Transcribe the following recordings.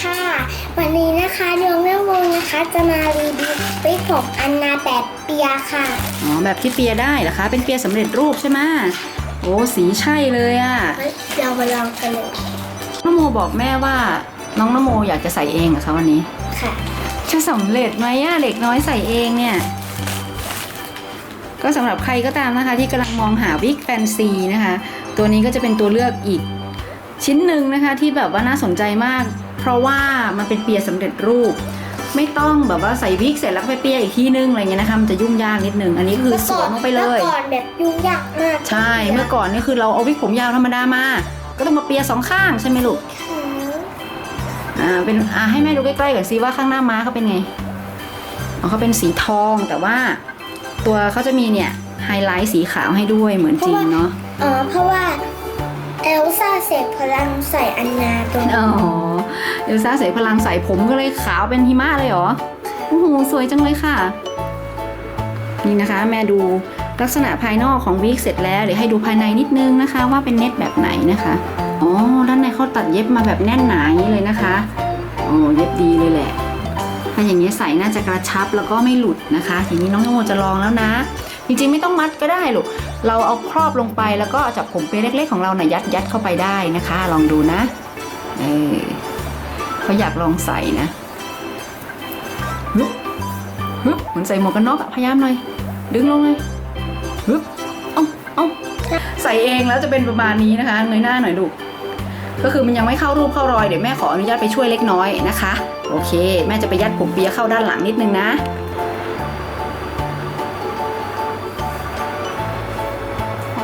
ค่ะ วันนี้นะคะดวงแม่วงนะคะจะมารีวิววิกผมอันนาแบบเปียค่ะ อ๋อแบบที่เปียได้เหรอคะ เป็นเปียสำเร็จรูปใช่ไหมโอ้สีใช่เลยอะเฮ้ยเรามาลองกันเลยน้องโมบอกแม่ว่าน้องนโมอยากจะใส่เองเหรอคะวันนี้ค่ะ จะสำเร็จไหมอะเด็กน้อยใส่เองเนี่ย ก็สำหรับใครก็ตามนะคะ ที่กำลังมองหาวิกแฟนซีนะคะ ตัวนี้ก็จะเป็นตัวเลือกอีก ชิ้นหนึ่งนะคะที่แบบว่าน่าสนใจมาก เพราะว่ามันเป็นเปียสำเร็จรูป ไม่ต้องแบบว่าใส่วิกเสร็จแล้วก็ไปเปียอีกทีนึงอะไรเงี้ยนะคะมันจะยุ่งยากนิดนึงอันนี้คือสวมลงไปเลยมื่อก่อนแบบยุ่งยากมากใช่เมื่อก่อนนี่คือเราเอาวิกผมยาวธรรมดามา ก็ต้องมาเปียสองข้างใช่ไหมลูกอืมอ่าเป็นอ่าให้แม่ดูใกล้ๆก่อนสิว่าข้างหน้าม้าเขาเป็นไงอ๋อเขาเป็นสีทองแต่ว่าตัวเขาจะมีเนี่ยไฮไลท์สีขาวให้ด้วยเหมือนจริงเนาะอ๋อเพราะว่า เอลซ่าเสกพลังใส่อันนาตัว อ๋อเอลซ่าใส่พลังใส่ผมก็เลยขาวเป็นหิมะเลยเหรอโอ้โหสวยจังเลยค่ะ นี่นะคะ แม่ดูลักษณะภายนอกของวิกเสร็จแล้วเดี๋ยวให้ดูภายในนิดนึงนะคะ ว่าเป็นเน็ตแบบไหนนะคะอ๋อด้านในเขาตัดเย็บมาแบบแน่นหนาอย่างนี้เลยนะคะโอ้เย็บดีเลยแหละ ถ้าอย่างนี้ใส่น่าจะกระชับแล้วก็ไม่หลุดนะคะทีนี้น้องโมจะลองแล้วนะ จริงๆไม่ต้องมัดก็ได้ลูก เราเอาครอบลงไปแล้วก็จับผมเปียเล็กๆของเรานะ่ะยัดยัดเข้าไปได้นะคะ ลองดูนะเออเขาอยากลองใส่นะฮึบฮึบเหมือนใส่หมวกกันน็อกอะพยายามหน่อย ดึงลงเลยฮึบเอาเอาใส่เองแล้วจะเป็นประมาณนี้นะคะเงยหน้าหน่อยลูก็คือมันยังไม่เข้ารูปเข้ารอยเดี๋ยวแม่ขออนุญาตไปช่วยเล็กน้อยนะคะ โอเค แม่จะไปยัดผมเปียเข้าด้านหลังนิดนึงนะ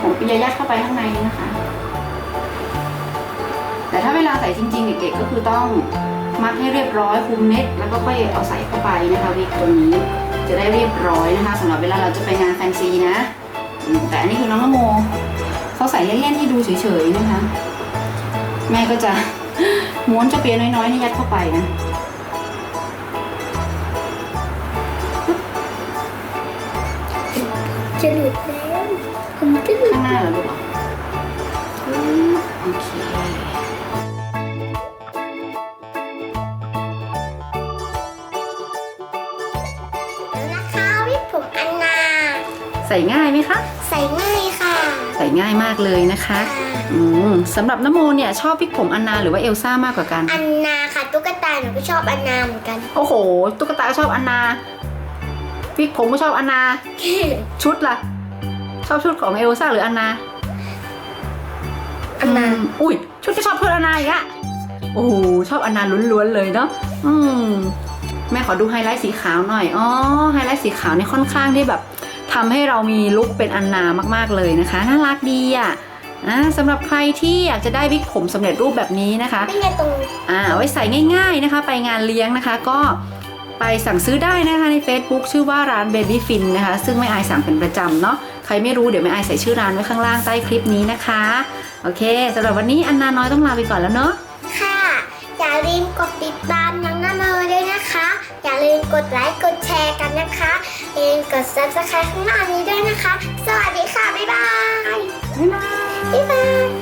ผมเปียยัดเข้าไปข้างในนะคะ แต่ถ้าเวลาใส่จริง ๆ เด็กๆก็คือต้องมัดให้เรียบร้อยคุมเน็ต แล้วก็ค่อยเอาใส่เข้าไปนะคะวิกตัวนี้จะได้เรียบร้อยนะคะสำหรับเวลาเราจะไปงานแฟนซีนะ แต่อันนี้คือน้องนโมเขาใส่เล่นๆให้ดูเฉยๆนะคะ แม่ก็จะม้วนเจ้าเปียน้อยๆนี่ยัดเข้าไปนะจะหลุดแล้วผมจล ข้างหน้าเหรอลูกอืมโอเคแล้วนะคะวิกผมอันนา ใส่ง่ายไหมคะ ใส่ง่ายค่ะ ใส่ง่ายมากเลยนะคะอืมสำหรับน้ำโมเนี่ยชอบพริกผมอันนาหรือว่าเอลซ่ามากกว่ากัน อันนาค่ะตุ๊กตาหนูก็ชอบอันนาเหมือนกัน โอ้โห ตุ๊กตาก็ชอบอันนาพริกผมก็ชอบอันนา ชุดล่ะ ชอบชุดของเอลซ่าหรืออันนา อันนามอุ้ยชุดก็ชอบชุดอันนาอีกอะโอ้โหชอบอันนาล้วนๆเลยเนาะ อืม แม่ขอดูไฮไลท์สีขาวหน่อย อ๋อ ไฮไลท์สีขาวเนี่ยค่อนข้างที่แบบทำให้เรามีลุคเป็นอันนามากๆเลยนะคะ น่ารักดีอะอ่าสำหรับใครที่อยากจะได้วิกผมสำเร็จรูปแบบนี้นะคะ เป็นไงตรงอ่าเอาไว้ใส่ง่าย ๆนะคะ ไปงานเลี้ยงนะคะก็ไปสั่งซื้อได้นะคะใน Facebook ชื่อว่าร้าน Baby Fin นะคะ ซึ่งไม่อายสั่งเป็นประจำเนาะ ใครไม่รู้เดี๋ยวไม่อายใส่ชื่อร้านไว้ข้างล่างใต้คลิปนี้นะคะ โอเคสำหรับวันนี้อันนาน้อยต้องลาไปก่อนแล้วเนาะค่ะ อย่าลืมกดติดตามน้องน้ำเมอด้วยนะคะ อย่าลืมกดไลค์กดแชร์กันนะคะอย่าลืมกด subscribe ข้างล่างนี้ด้วยนะคะ สวัสดีค่ะบ๊ายบายบ๊ายบายบ๊ายบาย